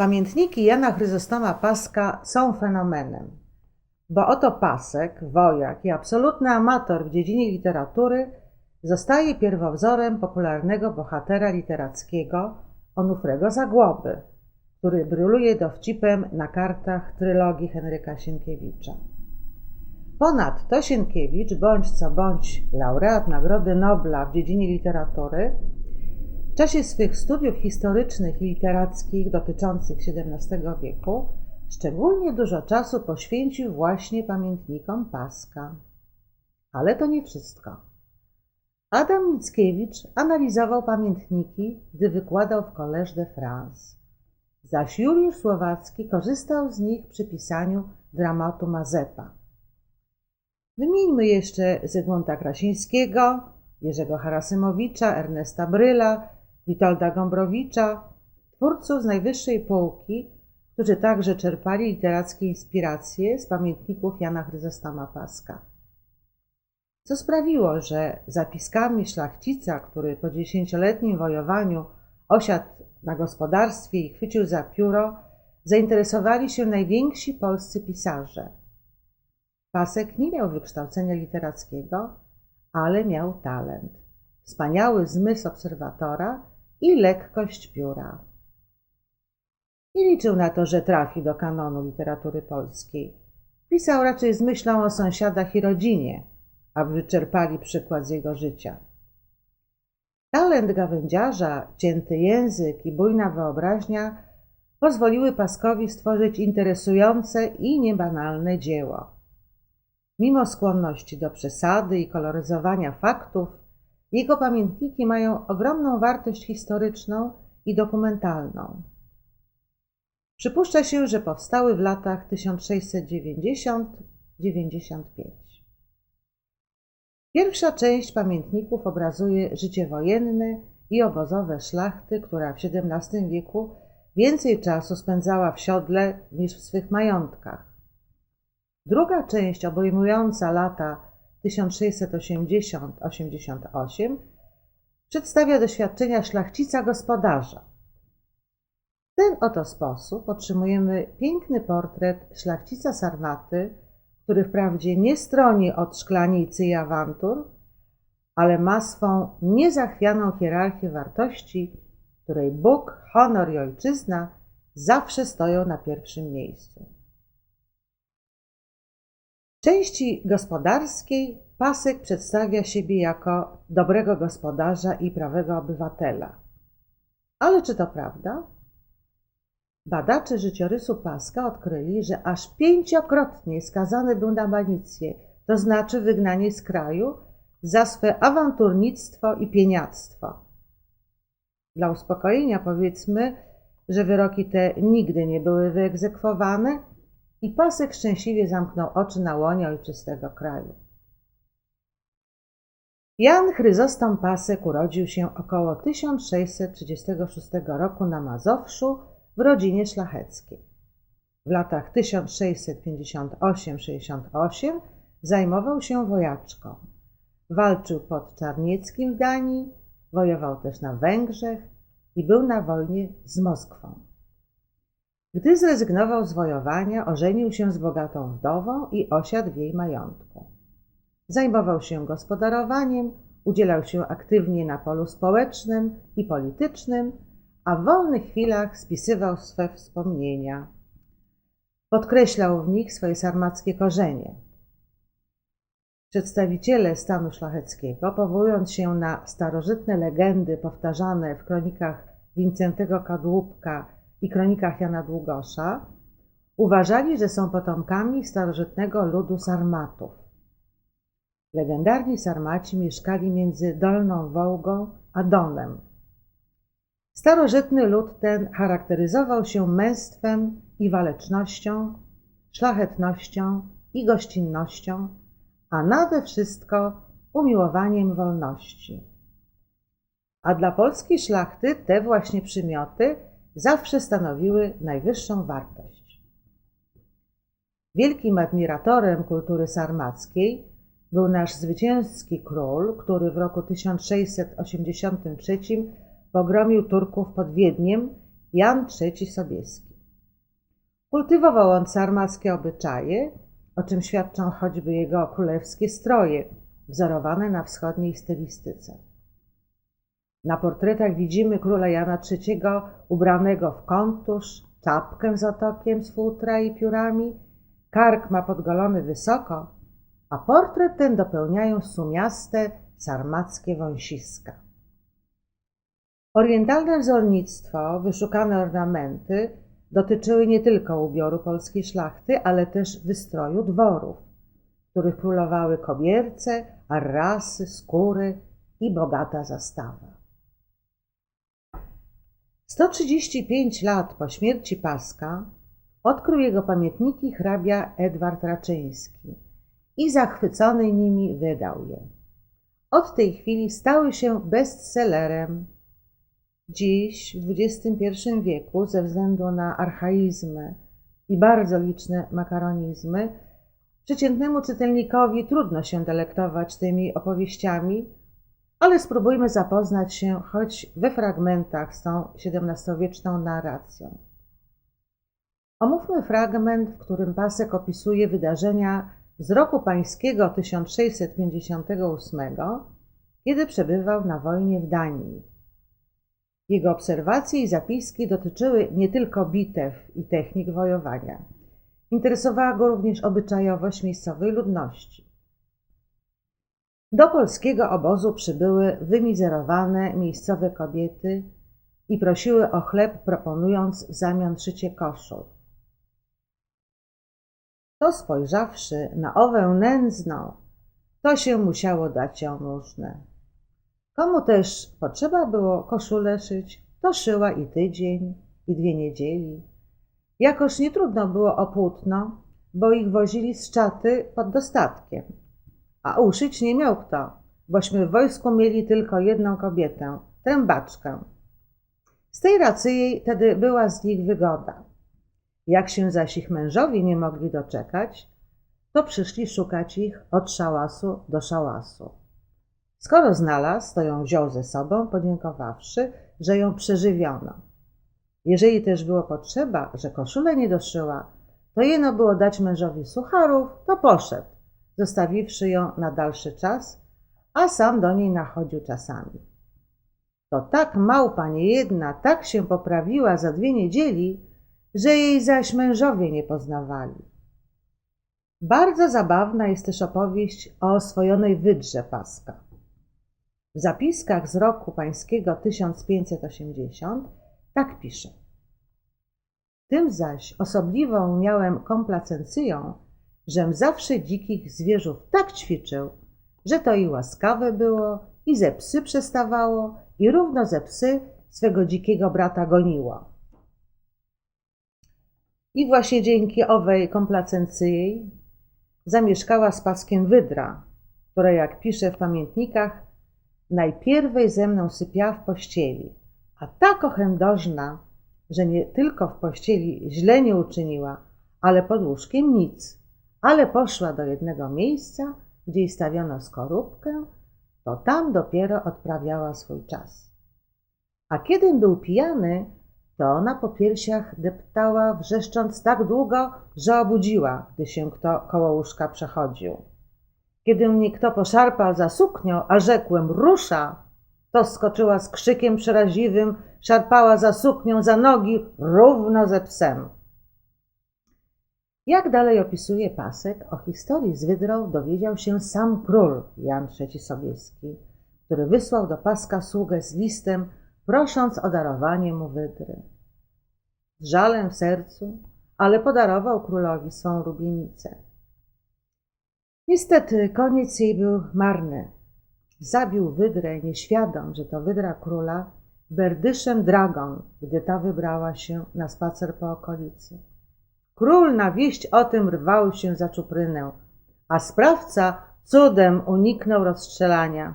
Pamiętniki Jana Chryzostoma Paska są fenomenem, bo oto Pasek, wojak i absolutny amator w dziedzinie literatury zostaje pierwowzorem popularnego bohatera literackiego Onufrego Zagłoby, który bryluje dowcipem na kartach trylogii Henryka Sienkiewicza. Ponadto Sienkiewicz, bądź co bądź laureat Nagrody Nobla w dziedzinie literatury, w czasie swych studiów historycznych i literackich dotyczących XVII wieku szczególnie dużo czasu poświęcił właśnie pamiętnikom Paska. Ale to nie wszystko. Adam Mickiewicz analizował pamiętniki, gdy wykładał w Collège de France. Zaś Juliusz Słowacki korzystał z nich przy pisaniu dramatu Mazepa. Wymieńmy jeszcze Zygmunta Krasińskiego, Jerzego Harasymowicza, Ernesta Bryla, Witolda Gombrowicza, twórców z najwyższej półki, którzy także czerpali literackie inspiracje z pamiętników Jana Chryzostoma Paska. Co sprawiło, że zapiskami szlachcica, który po dziesięcioletnim wojowaniu osiadł na gospodarstwie i chwycił za pióro, zainteresowali się najwięksi polscy pisarze. Pasek nie miał wykształcenia literackiego, ale miał talent, wspaniały zmysł obserwatora i lekkość pióra. Nie liczył na to, że trafi do kanonu literatury polskiej. Pisał raczej z myślą o sąsiadach i rodzinie, aby czerpali przykład z jego życia. Talent gawędziarza, cięty język i bujna wyobraźnia pozwoliły Paskowi stworzyć interesujące i niebanalne dzieło. Mimo skłonności do przesady i koloryzowania faktów, jego pamiętniki mają ogromną wartość historyczną i dokumentalną. Przypuszcza się, że powstały w latach 1690-95. Pierwsza część pamiętników obrazuje życie wojenne i obozowe szlachty, która w XVII wieku więcej czasu spędzała w siodle niż w swych majątkach. Druga część, obejmująca lata 1680-88, przedstawia doświadczenia szlachcica gospodarza. W ten oto sposób otrzymujemy piękny portret szlachcica Sarmaty, który wprawdzie nie stroni od szklanicy i awantur, ale ma swą niezachwianą hierarchię wartości, której Bóg, honor i ojczyzna zawsze stoją na pierwszym miejscu. W części gospodarskiej Pasek przedstawia siebie jako dobrego gospodarza i prawego obywatela. Ale czy to prawda? Badacze życiorysu Paska odkryli, że aż pięciokrotnie skazany był na banicję, to znaczy wygnanie z kraju, za swe awanturnictwo i pieniactwo. Dla uspokojenia powiedzmy, że wyroki te nigdy nie były wyegzekwowane i Pasek szczęśliwie zamknął oczy na łonie ojczystego kraju. Jan Chryzostom Pasek urodził się około 1636 roku na Mazowszu w rodzinie szlacheckiej. W latach 1658-68 zajmował się wojaczką. Walczył pod Czarnieckim w Danii, wojował też na Węgrzech i był na wojnie z Moskwą. Gdy zrezygnował z wojowania, ożenił się z bogatą wdową i osiadł w jej majątku. Zajmował się gospodarowaniem, udzielał się aktywnie na polu społecznym i politycznym, a w wolnych chwilach spisywał swe wspomnienia. Podkreślał w nich swoje sarmackie korzenie. Przedstawiciele stanu szlacheckiego, powołując się na starożytne legendy powtarzane w kronikach Wincentego Kadłubka i kronikach Jana Długosza, uważali, że są potomkami starożytnego ludu Sarmatów. Legendarni Sarmaci mieszkali między Dolną Wołgą a Donem. Starożytny lud ten charakteryzował się męstwem i walecznością, szlachetnością i gościnnością, a nade wszystko umiłowaniem wolności. A dla polskiej szlachty te właśnie przymioty zawsze stanowiły najwyższą wartość. Wielkim admiratorem kultury sarmackiej był nasz zwycięski król, który w roku 1683 pogromił Turków pod Wiedniem, Jan III Sobieski. Kultywował on sarmackie obyczaje, o czym świadczą choćby jego królewskie stroje, wzorowane na wschodniej stylistyce. Na portretach widzimy króla Jana III ubranego w kontusz, czapkę z otokiem z futra i piórami, kark ma podgolony wysoko, a portret ten dopełniają sumiaste sarmackie wąsiska. Orientalne wzornictwo, wyszukane ornamenty dotyczyły nie tylko ubioru polskiej szlachty, ale też wystroju dworów, w których królowały kobierce, arrasy, skóry i bogata zastawa. 135 lat po śmierci Paska odkrył jego pamiętniki hrabia Edward Raczyński i zachwycony nimi wydał je. Od tej chwili stały się bestsellerem. Dziś, w XXI wieku, ze względu na archaizmy i bardzo liczne makaronizmy, przeciętnemu czytelnikowi trudno się delektować tymi opowieściami, ale spróbujmy zapoznać się choć we fragmentach z tą XVII-wieczną narracją. Omówmy fragment, w którym Pasek opisuje wydarzenia z roku pańskiego 1658, kiedy przebywał na wojnie w Danii. Jego obserwacje i zapiski dotyczyły nie tylko bitew i technik wojowania. Interesowała go również obyczajowość miejscowej ludności. Do polskiego obozu przybyły wymizerowane miejscowe kobiety i prosiły o chleb, proponując w zamian szycie koszul. To spojrzawszy na owę nędzną, to się musiało dać różne. Komu też potrzeba było koszulę szyć, to szyła i tydzień, i dwie niedzieli. Jakoż nie trudno było o płótno, bo ich wozili z czaty pod dostatkiem. A uszyć nie miał kto, bośmy w wojsku mieli tylko jedną kobietę, trębaczkę. Z tej racji jej tedy była z nich wygoda. Jak się zaś ich mężowie nie mogli doczekać, to przyszli szukać ich od szałasu do szałasu. Skoro znalazł, to ją wziął ze sobą, podziękowawszy, że ją przeżywiono. Jeżeli też było potrzeba, że koszulę nie doszyła, to jeno było dać mężowi sucharów, to poszedł, zostawiwszy ją na dalszy czas, a sam do niej nachodził czasami. To tak małpa niejedna tak się poprawiła za dwie niedzieli, że jej zaś mężowie nie poznawali. Bardzo zabawna jest też opowieść o oswojonej wydrze Paska. W zapiskach z roku pańskiego 1580 tak pisze. Tym zaś osobliwą miałem komplacencją, żem zawsze dzikich zwierzów tak ćwiczył, że to i łaskawe było, i ze psy przestawało, i równo ze psy swego dzikiego brata goniło. I właśnie dzięki owej komplacencji zamieszkała z paskiem wydra, która, jak pisze w pamiętnikach, najpierwej ze mną sypia w pościeli, a tak ochędożna, że nie tylko w pościeli źle nie uczyniła, ale pod łóżkiem nic, ale poszła do jednego miejsca, gdzie stawiono skorupkę, to tam dopiero odprawiała swój czas. A kiedy był pijany, to ona po piersiach deptała, wrzeszcząc tak długo, że obudziła, gdy się kto koło łóżka przechodził. Kiedy mnie kto poszarpał za suknią, a rzekłem rusza, to skoczyła z krzykiem przeraźliwym, szarpała za suknią, za nogi, równo ze psem. Jak dalej opisuje Pasek, o historii z Wydrą dowiedział się sam król Jan III Sobieski, który wysłał do Paska sługę z listem, prosząc o darowanie mu Wydry. Z żalem w sercu, ale podarował królowi swą rubienicę. Niestety koniec jej był marny. Zabił wydrę, nieświadom, że to wydra króla, berdyszem dragon, gdy ta wybrała się na spacer po okolicy. Król na wieść o tym rwał się za czuprynę, a sprawca cudem uniknął rozstrzelania.